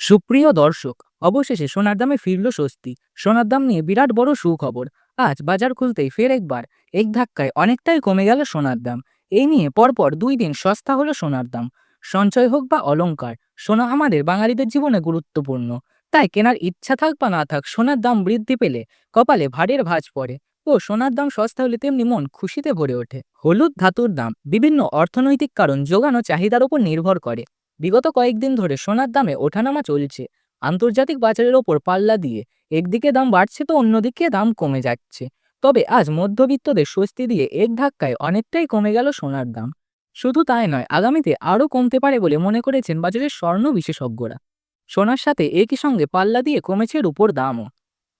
সুপ্রিয় দর্শক, অবশেষে সোনার দামে ফিরল স্বস্তি। সোনার দাম নিয়ে বিরাট বড় সুখবর। আজ বাজার খুলতেই ফের একবার এক ধাক্কায় অনেকটাই কমে গেল সোনার দাম। এই নিয়ে পরপর দুই দিন সস্তা হলো সোনার দাম। সঞ্চয় হোক বা অলঙ্কার সোনা আমাদের বাঙালিদের জীবনে গুরুত্বপূর্ণ। তাই কেনার ইচ্ছা থাক বা না থাক, সোনার দাম বৃদ্ধি পেলে কপালে ভারের ভাঁজ পড়ে। ও সোনার দাম সস্তা হলে তেমনি মন খুশিতে ভরে ওঠে। হলুদ ধাতুর দাম বিভিন্ন অর্থনৈতিক কারণ যোগানো চাহিদার উপর নির্ভর করে। বিগত কয়েকদিন ধরে সোনার দামে ওঠানামা চলছে। আন্তর্জাতিক বাজারের ওপর পাল্লা দিয়ে একদিকে দাম বাড়ছে তো অন্যদিকে দাম কমে যাচ্ছে। তবে আজ মধ্যবিত্তদের স্বস্তি দিয়ে এক ধাক্কায় অনেকটাই কমে গেল সোনার দাম। শুধু তাই নয়, আগামীতে আরও কমতে পারে বলে মনে করেছেন বাজারের স্বর্ণ বিশেষজ্ঞরা। সোনার সাথে একই সঙ্গে পাল্লা দিয়ে কমেছে রূপোর দামও।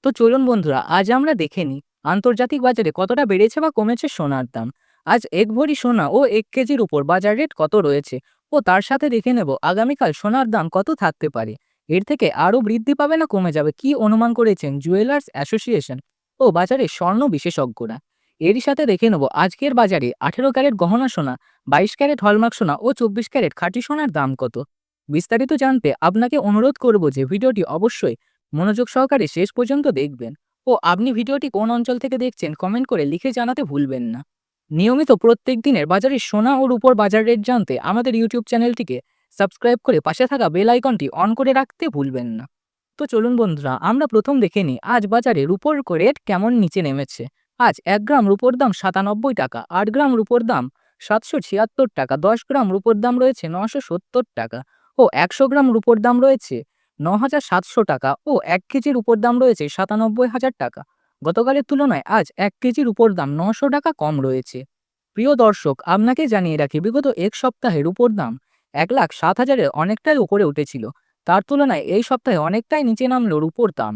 তো চলুন বন্ধুরা, আজ আমরা দেখে নিই আন্তর্জাতিক বাজারে কতটা বেড়েছে বা কমেছে সোনার দাম। আজ এক ভরি সোনা ও এক কেজির উপর বাজার রেট কত রয়েছে? ও তার সাথে দেখে নেব আগামীকাল সোনার দাম কত থাকতে পারে। এর থেকে আরও বৃদ্ধি পাবে না কমে যাবে কি অনুমান করেছেন জুয়েলার্স অ্যাসোসিয়েশন ও বাজারের স্বর্ণ বিশেষজ্ঞরা। এরই সাথে দেখে নেব আজকের বাজারে আঠেরো ক্যারেট গহনা সোনা, বাইশ ক্যারেট হলমার্ক সোনা ও চব্বিশ ক্যারেট খাঁটি সোনার দাম কত? বিস্তারিত জানতে আপনাকে অনুরোধ করব যে ভিডিওটি অবশ্যই মনোযোগ সহকারে শেষ পর্যন্ত দেখবেন ও আপনি ভিডিওটি কোন অঞ্চল থেকে দেখছেন কমেন্ট করে লিখে জানাতে ভুলবেন না। নিয়মিত প্রত্যেক দিনের বাজারের সোনা ও রূপোর বাজার রেট জানতে আমাদের ইউটিউব চ্যানেলটিকে সাবস্ক্রাইব করে পাশে থাকা বেল আইকনটি অন করে রাখতে ভুলবেন না। তো চলুন বন্ধুরা, আমরা প্রথম দেখে নিই আজ বাজারে রূপোর রেট কেমন নিচে নেমেছে। আজ এক গ্রাম রূপোর দাম সাতানব্বই টাকা, আট গ্রাম রূপোর দাম সাতশো ছিয়াত্তর টাকা, দশ গ্রাম রূপোর দাম রয়েছে নশো সত্তর টাকা ও একশো গ্রাম রূপোর দাম রয়েছে ন সাতশো টাকা ও এক কেজির উপর দাম রয়েছে সাতানব্বই হাজার টাকা। গতকালের তুলনায় আজ এক কেজির উপর দাম নশো টাকা কম রয়েছে। প্রিয় দর্শক, আপনাকে জানিয়ে রাখি, বিগত এক সপ্তাহের উপর দাম এক লাখ সাত হাজারের অনেকটাই উপরে উঠেছিল। তার তুলনায় এই সপ্তাহে অনেকটাই নিচে নামলো রূপোর দাম।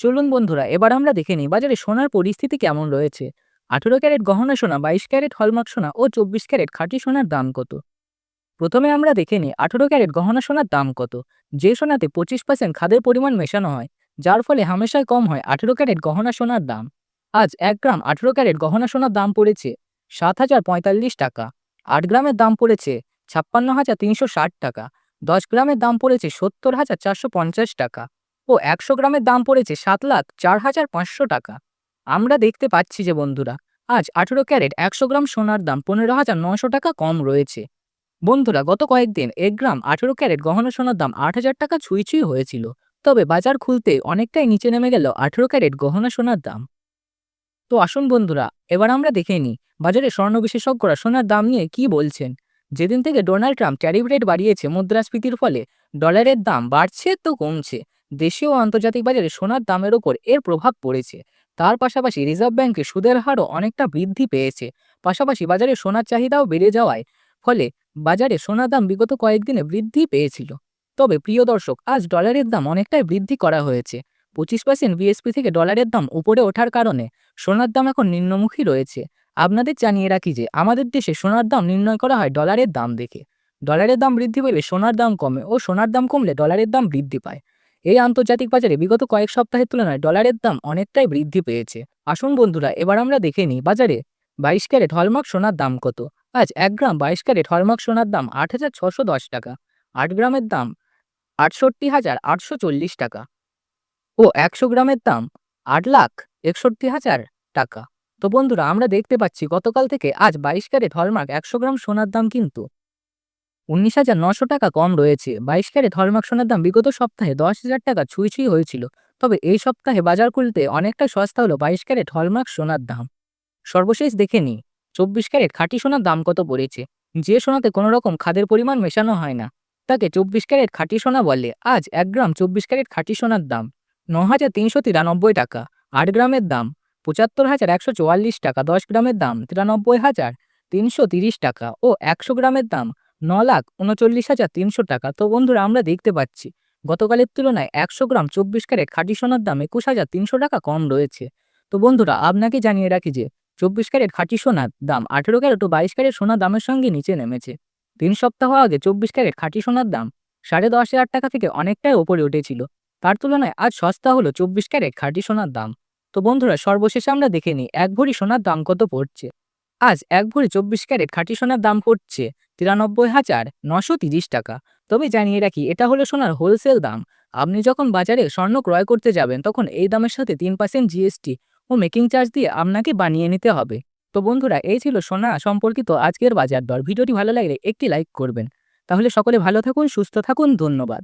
চলুন বন্ধুরা, এবার আমরা দেখে নিই বাজারে সোনার পরিস্থিতি কেমন রয়েছে। আঠেরো ক্যারেট গহনা সোনা, বাইশ ক্যারেট হলমার্ক সোনা ও চব্বিশ ক্যারেট খাঁটি সোনার দাম কত? প্রথমে আমরা দেখে নিই আঠেরো ক্যারেট গহনা সোনার দাম কত। যে সোনাতে পঁচিশ পার্সেন্ট খাদের পরিমাণ মেশানো হয়। যার ফলে হামেশায় কম হয়। আঠেরো ক্যারেট গহনা সোনার দাম। আজ এক গ্রাম আঠেরো ক্যারেট গহনা সোনার দাম পড়েছে সাত হাজার পঁয়তাল্লিশ টাকা। আট গ্রামের দাম পড়েছে ছাপ্পান্ন হাজার তিনশো ষাট টাকা। দশ গ্রামের দাম পড়েছে সত্তর হাজার চারশো পঞ্চাশ টাকা। ও একশো গ্রামের দাম পড়েছে সাত লাখ চার হাজার পাঁচশো টাকা। আমরা দেখতে পাচ্ছি যে বন্ধুরা, আজ আঠেরো ক্যারেট একশো গ্রাম সোনার দাম পনেরো হাজার নশো টাকা কম রয়েছে। বন্ধুরা, গত কয়েকদিন এক গ্রাম আঠেরো ক্যারেট গহনা সোনার দাম আট হাজার টাকা ছুঁই ছুঁই হয়েছিল। তবে বাজার খুলতে অনেকটাই নিচে নেমে গেল আঠেরো ক্যারেট গহনা সোনার দাম। তো আসুন বন্ধুরা, এবার আমরা দেখে নিই বাজারে স্বর্ণ বিশেষজ্ঞরা সোনার দাম নিয়ে কি বলছেন। যেদিন থেকে ডোনাল্ড ট্রাম্প ট্যারিফ রেট বাড়িয়েছে মুদ্রাস্ফীতির ফলে ডলারের দাম বাড়ছে তো কমছে। দেশীয় ও আন্তর্জাতিক বাজারে সোনার দামের ওপর এর প্রভাব পড়েছে। তার পাশাপাশি রিজার্ভ ব্যাংকে সুদের হারও অনেকটা বৃদ্ধি পেয়েছে। পাশাপাশি বাজারে সোনার চাহিদাও বেড়ে যাওয়ায় ফলে বাজারে সোনার দাম বিগত কয়েকদিনে বৃদ্ধি পেয়েছিল। তবে প্রিয় দর্শক, আজ ডলারের দাম অনেকটাই বৃদ্ধি করা হয়েছে। পঁচিশ পার্সেন্ট বিএসপি থেকে ডলারের দাম উপরে ওঠার কারণে সোনার দাম এখন নিম্নমুখী রয়েছে। আপনাদের জানিয়ে রাখি যে, আমাদের দেশে সোনার দাম নির্ণয় করা হয় ডলারের দাম দেখে। ডলারের দাম বৃদ্ধি পেলে সোনার দাম কমে ও সোনার দাম কমলে ডলারের দাম বৃদ্ধি পায়। এই আন্তর্জাতিক বাজারে বিগত কয়েক সপ্তাহের তুলনায় ডলারের দাম অনেকটাই বৃদ্ধি পেয়েছে। আসুন বন্ধুরা, এবার আমরা দেখে নিই বাজারে বাইশ ক্যারেট হলমার্ক সোনার দাম কত? আজ এক গ্রাম বাইশ ক্যারেট হলমার্ক সোনার দাম আট হাজার ছশো দশ টাকা। আট গ্রামের দাম আটষট্টি হাজার আটশো চল্লিশ টাকা। ও একশো গ্রামের দাম আট লাখ একষট্টি হাজার টাকা। তো বন্ধুরা, আমরা দেখতে পাচ্ছি গতকাল থেকে আজ বাইশ ক্যারেট হলমার্ক একশো গ্রাম সোনার দাম কিন্তু উনিশ হাজার নশো টাকা কম রয়েছে। বাইশ ক্যারেট হলমার্ক সোনার দাম বিগত সপ্তাহে দশ হাজার টাকা ছুঁই ছুঁই হয়েছিল। তবে এই সপ্তাহে বাজার খুলতে অনেকটা সস্তা হলো বাইশ ক্যারেট হলমার্ক সোনার দাম। সর্বশেষ দেখে নিই, চব্বিশ ক্যারেট খাঁটি সোনার দাম কত পড়েছে? যে সোনাতে কোনো রকম খাদের পরিমাণ মেশানো হয় না। তাকে চব্বিশ ক্যারেট খাঁটি সোনা বলে। আজ এক গ্রাম চব্বিশ ক্যারেট খাঁটি সোনার দাম। ন হাজার তিনশো তিরানব্বই টাকা। আট গ্রামের দাম। পঁচাত্তর হাজার একশো চুয়াল্লিশ টাকা। দশ গ্রামের দাম তিরানব্বই হাজার তিনশো তিরিশ টাকা ও একশো গ্রামের দাম ন লাখ উনচল্লিশ হাজার তিনশো টাকা। তো বন্ধুরা, আমরা দেখতে পাচ্ছি, গতকালের তুলনায় একশো গ্রাম চব্বিশ ক্যারেট খাঁটি সোনার দাম একুশ হাজার তিনশো টাকা কম রয়েছে। তো বন্ধুরা, আপনাকে জানিয়ে রাখি যে, চব্বিশ ক্যারেট খাঁটি সোনার দাম আঠেরো ক্যারেট ও বাইশ ক্যারেট সোনার দামের সঙ্গে নিচে নেমেছে। তিন সপ্তাহ আগে চব্বিশ ক্যারেট খাঁটি সোনার দাম সাড়ে দশ হাজার টাকা থেকে অনেকটাই ওপরে উঠেছিল। তার তুলনায় আজ সস্তা হলো চব্বিশ ক্যারেট খাঁটি সোনার দাম। তো বন্ধুরা, সর্বশেষে আমরা দেখে নিই, এক ভরি সোনার দাম কত পড়ছে? আজ এক ভরি চব্বিশ ক্যারেট খাঁটি সোনার দাম পড়ছে তিরানব্বই হাজার নশো তিরিশ টাকা। তবে জানিয়ে রাখি, এটা হলো সোনার হোলসেল দাম। আপনি যখন বাজারে স্বর্ণ ক্রয় করতে যাবেন, তখন এই দামের সাথে তিন পার্সেন্ট জিএসটি ও মেকিং চার্জ দিয়ে আপনাকে বানিয়ে নিতে হবে। তো বন্ধুরা, এই ছিল সোনা সম্পর্কিত আজকের বাজার দর। ভিডিওটি ভালো লাগলে একটি লাইক করবেন। তাহলে সকলে ভালো থাকুন, সুস্থ থাকুন, ধন্যবাদ।